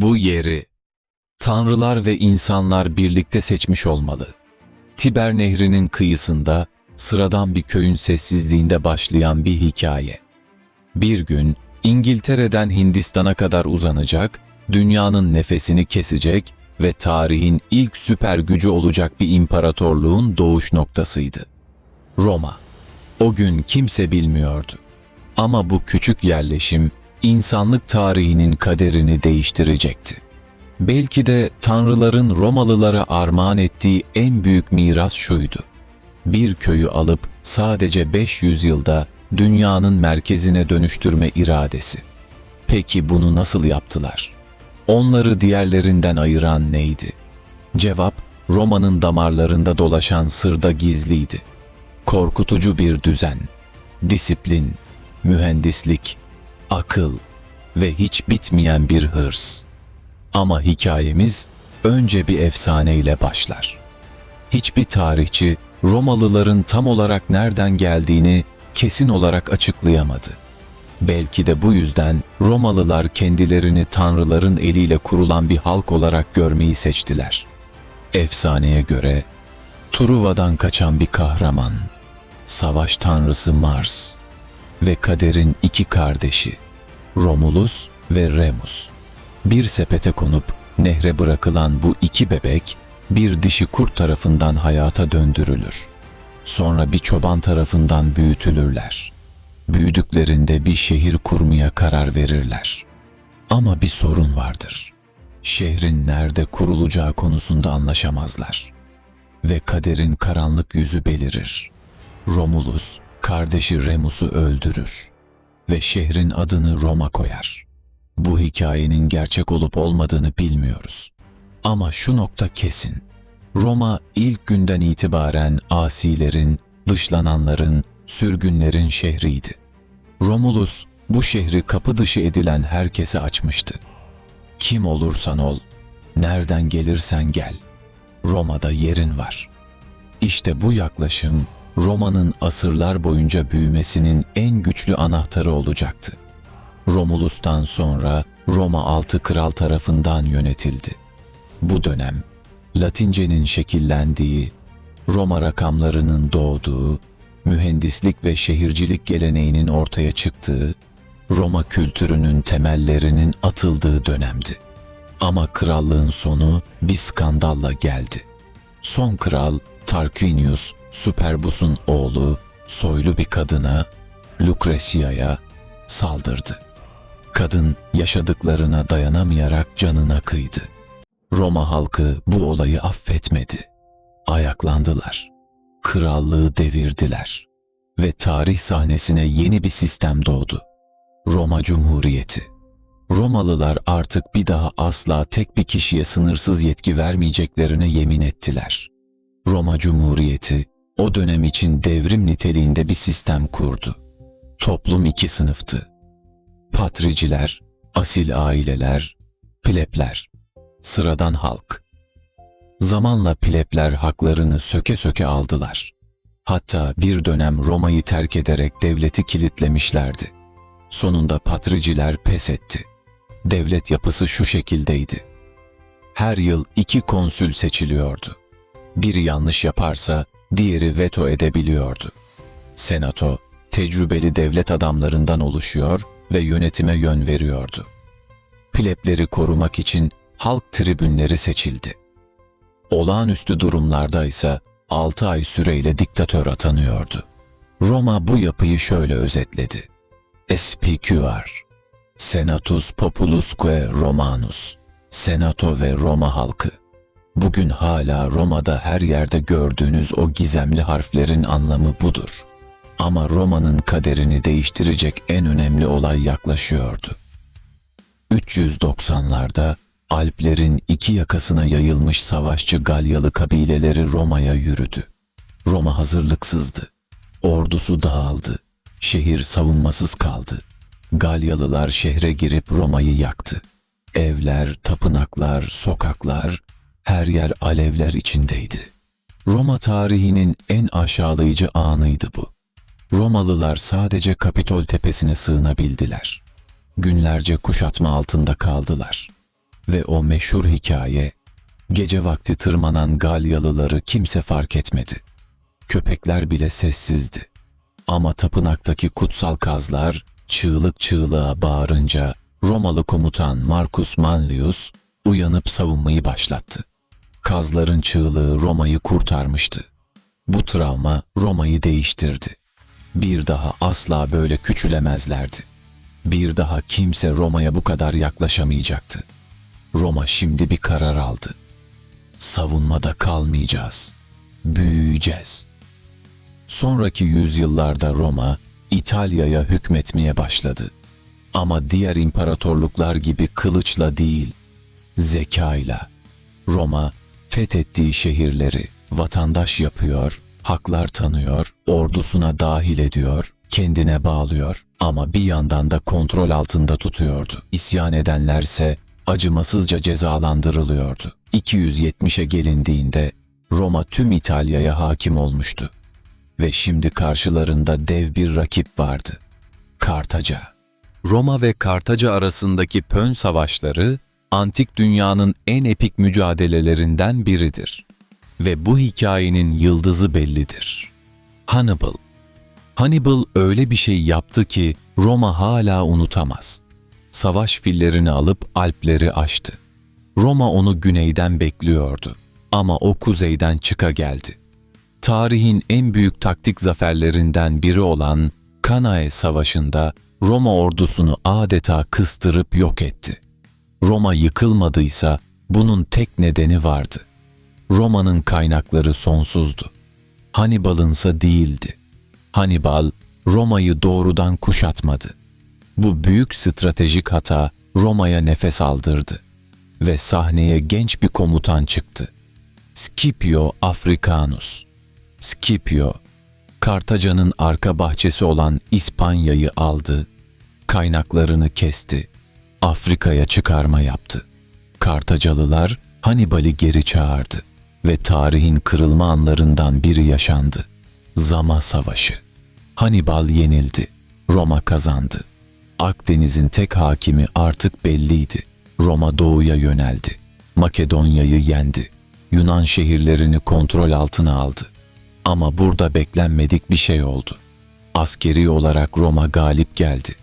Bu yeri tanrılar ve insanlar birlikte seçmiş olmalı. Tiber Nehri'nin kıyısında sıradan bir köyün sessizliğinde başlayan bir hikaye. Bir gün İngiltere'den Hindistan'a kadar uzanacak, dünyanın nefesini kesecek ve tarihin ilk süper gücü olacak bir imparatorluğun doğuş noktasıydı. Roma. O gün kimse bilmiyordu. Ama bu küçük yerleşim insanlık tarihinin kaderini değiştirecekti. Belki de tanrıların Romalılara armağan ettiği en büyük miras şuydu. Bir köyü alıp sadece 500 yılda dünyanın merkezine dönüştürme iradesi. Peki bunu nasıl yaptılar? Onları diğerlerinden ayıran neydi? Cevap Roma'nın damarlarında dolaşan sırda gizliydi. Korkutucu bir düzen, disiplin, mühendislik, akıl ve hiç bitmeyen bir hırs. Ama hikayemiz önce bir efsaneyle başlar. Hiçbir tarihçi Romalıların tam olarak nereden geldiğini kesin olarak açıklayamadı. Belki de bu yüzden Romalılar kendilerini tanrıların eliyle kurulan bir halk olarak görmeyi seçtiler. Efsaneye göre Truva'dan kaçan bir kahraman, savaş tanrısı Mars ve kaderin iki kardeşi Romulus ve Remus. Bir sepete konup nehre bırakılan bu iki bebek bir dişi kurt tarafından hayata döndürülür. Sonra bir çoban tarafından büyütülürler. Büyüdüklerinde bir şehir kurmaya karar verirler. Ama bir sorun vardır. Şehrin nerede kurulacağı konusunda anlaşamazlar. Ve kaderin karanlık yüzü belirir. Romulus kardeşi Remus'u öldürür ve şehrin adını Roma koyar. Bu hikayenin gerçek olup olmadığını bilmiyoruz. Ama şu nokta kesin. Roma ilk günden itibaren asilerin, dışlananların, sürgünlerin şehriydi. Romulus bu şehri kapı dışı edilen herkese açmıştı. Kim olursan ol, nereden gelirsen gel. Roma'da yerin var. İşte bu yaklaşım Roma'nın asırlar boyunca büyümesinin en güçlü anahtarı olacaktı. Romulus'tan sonra Roma altı kral tarafından yönetildi. Bu dönem Latince'nin şekillendiği, Roma rakamlarının doğduğu, mühendislik ve şehircilik geleneğinin ortaya çıktığı, Roma kültürünün temellerinin atıldığı dönemdi. Ama krallığın sonu bir skandalla geldi. Son kral Tarquinius Superbus'un oğlu soylu bir kadına, Lucrecia'ya saldırdı. Kadın yaşadıklarına dayanamayarak canına kıydı. Roma halkı bu olayı affetmedi. Ayaklandılar. Krallığı devirdiler ve tarih sahnesine yeni bir sistem doğdu. Roma Cumhuriyeti. Romalılar artık bir daha asla tek bir kişiye sınırsız yetki vermeyeceklerine yemin ettiler. Roma Cumhuriyeti o dönem için devrim niteliğinde bir sistem kurdu. Toplum iki sınıftı. Patriciler, asil aileler, plebler, sıradan halk. Zamanla plebler haklarını söke söke aldılar. Hatta bir dönem Roma'yı terk ederek devleti kilitlemişlerdi. Sonunda patriciler pes etti. Devlet yapısı şu şekildeydi. Her yıl iki konsül seçiliyordu. Biri yanlış yaparsa diğeri veto edebiliyordu. Senato, tecrübeli devlet adamlarından oluşuyor ve yönetime yön veriyordu. Plebleri korumak için halk tribünleri seçildi. Olağanüstü durumlarda ise 6 ay süreyle diktatör atanıyordu. Roma bu yapıyı şöyle özetledi. SPQR, Senatus Populusque Romanus, Senato ve Roma halkı. Bugün hala Roma'da her yerde gördüğünüz o gizemli harflerin anlamı budur. Ama Roma'nın kaderini değiştirecek en önemli olay yaklaşıyordu. 390'larda Alplerin iki yakasına yayılmış savaşçı Galyalı kabileleri Roma'ya yürüdü. Roma hazırlıksızdı. Ordusu dağıldı. Şehir savunmasız kaldı. Galyalılar şehre girip Roma'yı yaktı. Evler, tapınaklar, sokaklar, her yer alevler içindeydi. Roma tarihinin en aşağılayıcı anıydı bu. Romalılar sadece Kapitol tepesine sığınabildiler. Günlerce kuşatma altında kaldılar Ve o meşhur hikaye, gece vakti tırmanan Galyalıları kimse fark etmedi. Köpekler bile sessizdi. Ama tapınaktaki kutsal kazlar çığlık çığlığa bağırınca Romalı komutan Marcus Manlius uyanıp savunmayı başlattı. Kazların çığlığı Roma'yı kurtarmıştı. Bu travma Roma'yı değiştirdi. Bir daha asla böyle küçülemezlerdi. Bir daha kimse Roma'ya bu kadar yaklaşamayacaktı. Roma şimdi bir karar aldı. Savunmada kalmayacağız. Büyüyeceğiz. Sonraki yüzyıllarda Roma İtalya'ya hükmetmeye başladı. Ama diğer imparatorluklar gibi kılıçla değil, zekayla. Roma fethettiği şehirleri vatandaş yapıyor, haklar tanıyor, ordusuna dahil ediyor, kendine bağlıyor ama bir yandan da kontrol altında tutuyordu. İsyan edenlerse acımasızca cezalandırılıyordu. 270'e gelindiğinde Roma tüm İtalya'ya hakim olmuştu ve şimdi karşılarında dev bir rakip vardı. Kartaca. Roma ve Kartaca arasındaki Pön savaşları antik dünyanın en epik mücadelelerinden biridir ve bu hikayenin yıldızı bellidir. Hannibal. Hannibal öyle bir şey yaptı ki Roma hala unutamaz. Savaş fillerini alıp Alpleri aştı. Roma onu güneyden bekliyordu ama o kuzeyden çıka geldi. Tarihin en büyük taktik zaferlerinden biri olan Kanae Savaşı'nda Roma ordusunu adeta kıstırıp yok etti. Roma yıkılmadıysa bunun tek nedeni vardı. Roma'nın kaynakları sonsuzdu. Hannibal'ınsa değildi. Hannibal Roma'yı doğrudan kuşatmadı. Bu büyük stratejik hata Roma'ya nefes aldırdı ve sahneye genç bir komutan çıktı. Scipio Africanus. Scipio, Kartaca'nın arka bahçesi olan İspanya'yı aldı, kaynaklarını kesti, Afrika'ya çıkarma yaptı. Kartacalılar Hannibal'i geri çağırdı ve tarihin kırılma anlarından biri yaşandı. Zama Savaşı. Hannibal yenildi, Roma kazandı. Akdeniz'in tek hakimi artık belliydi. Roma doğuya yöneldi. Makedonya'yı yendi. Yunan şehirlerini kontrol altına aldı. Ama burada beklenmedik bir şey oldu. Askeri olarak Roma galip geldi.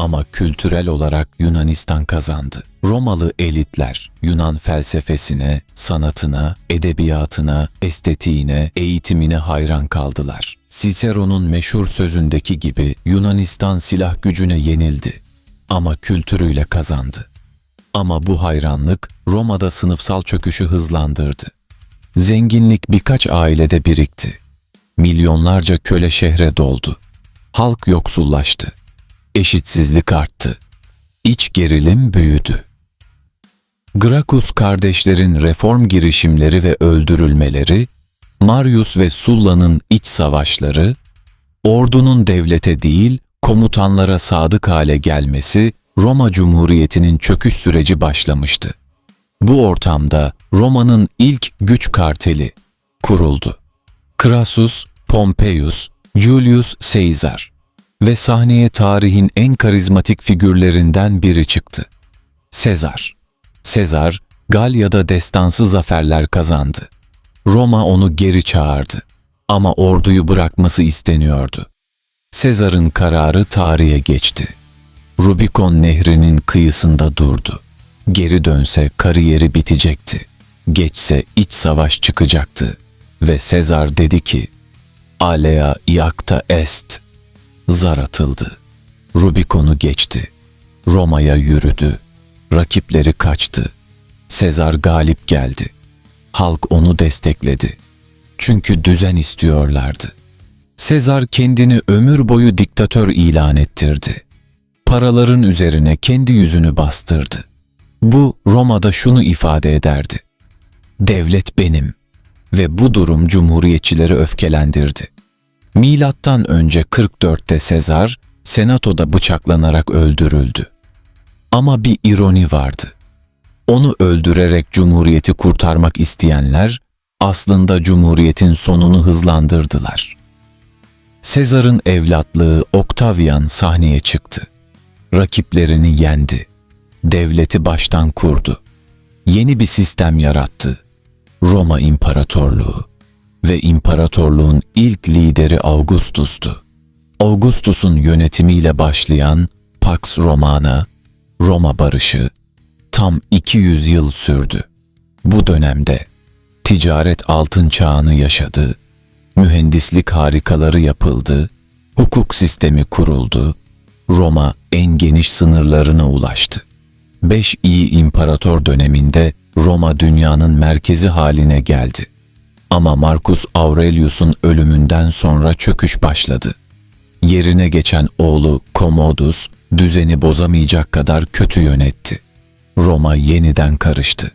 Ama kültürel olarak Yunanistan kazandı. Romalı elitler Yunan felsefesine, sanatına, edebiyatına, estetiğine, eğitimine hayran kaldılar. Cicero'nun meşhur sözündeki gibi Yunanistan silah gücüne yenildi ama kültürüyle kazandı. Ama bu hayranlık Roma'da sınıfsal çöküşü hızlandırdı. Zenginlik birkaç ailede birikti. Milyonlarca köle şehre doldu. Halk yoksullaştı. Eşitsizlik arttı. İç gerilim büyüdü. Gracchus kardeşlerin reform girişimleri ve öldürülmeleri, Marius ve Sulla'nın iç savaşları, ordunun devlete değil komutanlara sadık hale gelmesi Roma Cumhuriyeti'nin çöküş süreci başlamıştı. Bu ortamda Roma'nın ilk güç karteli kuruldu. Crassus, Pompeius, Julius Caesar ve sahneye tarihin en karizmatik figürlerinden biri çıktı. Sezar. Sezar, Galya'da destansı zaferler kazandı. Roma onu geri çağırdı ama orduyu bırakması isteniyordu. Sezar'ın kararı tarihe geçti. Rubikon Nehri'nin kıyısında durdu. Geri dönse kariyeri bitecekti. Geçse iç savaş çıkacaktı. Ve Sezar dedi ki, Alea iacta est. Zar atıldı. Rubikon'u geçti. Roma'ya yürüdü. Rakipleri kaçtı. Sezar galip geldi. Halk onu destekledi. Çünkü düzen istiyorlardı. Sezar kendini ömür boyu diktatör ilan ettirdi. Paraların üzerine kendi yüzünü bastırdı. Bu Roma'da şunu ifade ederdi. Devlet benim ve bu durum cumhuriyetçileri öfkelendirdi. Milattan önce 44'te Sezar senatoda bıçaklanarak öldürüldü. Ama bir ironi vardı. Onu öldürerek cumhuriyeti kurtarmak isteyenler aslında cumhuriyetin sonunu hızlandırdılar. Sezar'ın evlatlığı Octavian sahneye çıktı. Rakiplerini yendi. Devleti baştan kurdu. yeni bir sistem yarattı. Roma İmparatorluğu ve imparatorluğun ilk lideri Augustus'tu. Augustus'un yönetimiyle başlayan Pax Romana, Roma barışı tam 200 yıl sürdü. Bu dönemde ticaret altın çağını yaşadı, mühendislik harikaları yapıldı, hukuk sistemi kuruldu, Roma en geniş sınırlarına ulaştı. Beş iyi imparator döneminde Roma dünyanın merkezi haline geldi. Ama Marcus Aurelius'un ölümünden sonra çöküş başladı. Yerine geçen oğlu Commodus düzeni bozamayacak kadar kötü yönetti. Roma yeniden karıştı.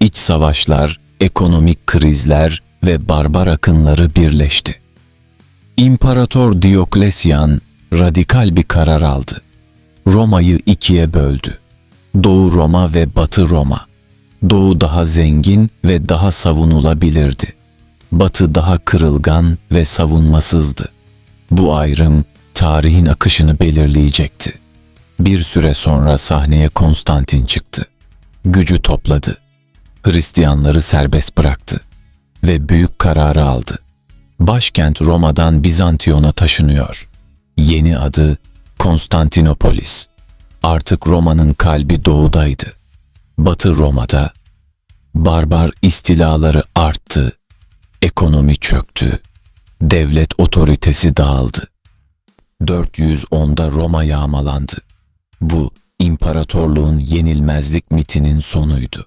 İç savaşlar, ekonomik krizler ve barbar akınları birleşti. İmparator Dioklesyan radikal bir karar aldı. Roma'yı ikiye böldü. Doğu Roma ve Batı Roma. Doğu daha zengin ve daha savunulabilirdi. Batı daha kırılgan ve savunmasızdı. Bu ayrım tarihin akışını belirleyecekti. Bir süre sonra sahneye Konstantin çıktı. Gücü topladı. Hristiyanları serbest bıraktı ve büyük kararı aldı. Başkent Roma'dan Bizantiyon'a taşınıyor. Yeni adı Konstantinopolis. Artık Roma'nın kalbi doğudaydı. Batı Roma'da barbar istilaları arttı, ekonomi çöktü, devlet otoritesi dağıldı. 410'da Roma yağmalandı. Bu imparatorluğun yenilmezlik mitinin sonuydu.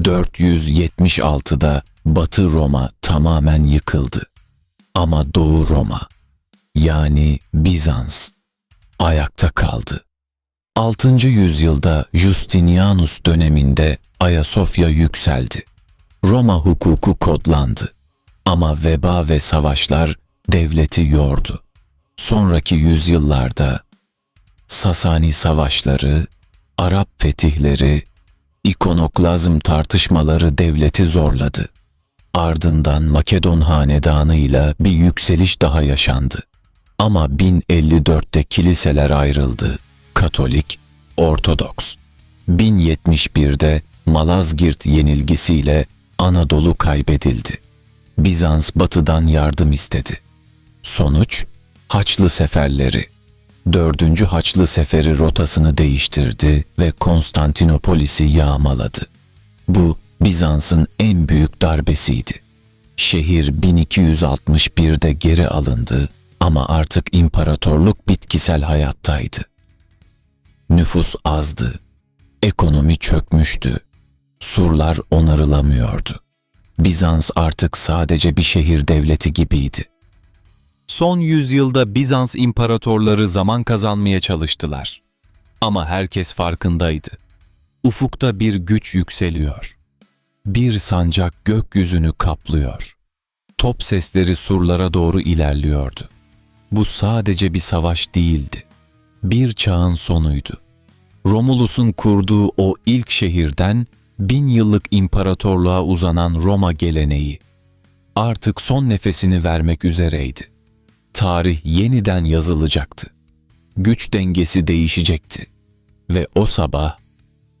476'da Batı Roma tamamen yıkıldı. Ama Doğu Roma yani Bizans ayakta kaldı. 6. yüzyılda Justinianus döneminde Ayasofya yükseldi. Roma hukuku kodlandı. Ama veba ve savaşlar devleti yordu. Sonraki yüzyıllarda Sasani savaşları, Arap fetihleri, ikonoklazm tartışmaları devleti zorladı. Ardından Makedon hanedanıyla bir yükseliş daha yaşandı. Ama 1054'te kiliseler ayrıldı. Katolik, Ortodoks. 1071'de Malazgirt yenilgisiyle Anadolu kaybedildi. Bizans batıdan yardım istedi. Sonuç Haçlı seferleri. Dördüncü Haçlı seferi rotasını değiştirdi ve Konstantinopolis'i yağmaladı. Bu Bizans'ın en büyük darbesiydi. Şehir 1261'de geri alındı ama artık imparatorluk bitkisel hayattaydı. Nüfus azdı, ekonomi çökmüştü, surlar onarılamıyordu. Bizans artık sadece bir şehir devleti gibiydi. Son yüzyılda Bizans imparatorları zaman kazanmaya çalıştılar. Ama herkes farkındaydı. Ufukta bir güç yükseliyor. Bir sancak gökyüzünü kaplıyor. Top sesleri surlara doğru ilerliyordu. Bu sadece bir savaş değildi. Bir çağın sonuydu. Romulus'un kurduğu o ilk şehirden bin yıllık imparatorluğa uzanan Roma geleneği artık son nefesini vermek üzereydi. Tarih yeniden yazılacaktı. Güç dengesi değişecekti. Ve o sabah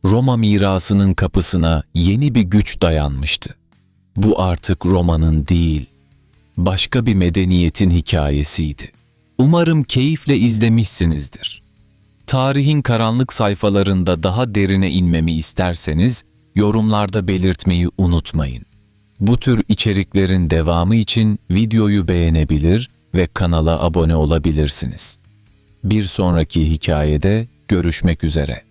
Roma mirasının kapısına yeni bir güç dayanmıştı. Bu artık Roma'nın değil, başka bir medeniyetin hikayesiydi. Umarım keyifle izlemişsinizdir. Tarihin karanlık sayfalarında daha derine inmemi isterseniz yorumlarda belirtmeyi unutmayın. Bu tür içeriklerin devamı için videoyu beğenebilir ve kanala abone olabilirsiniz. Bir sonraki hikayede görüşmek üzere.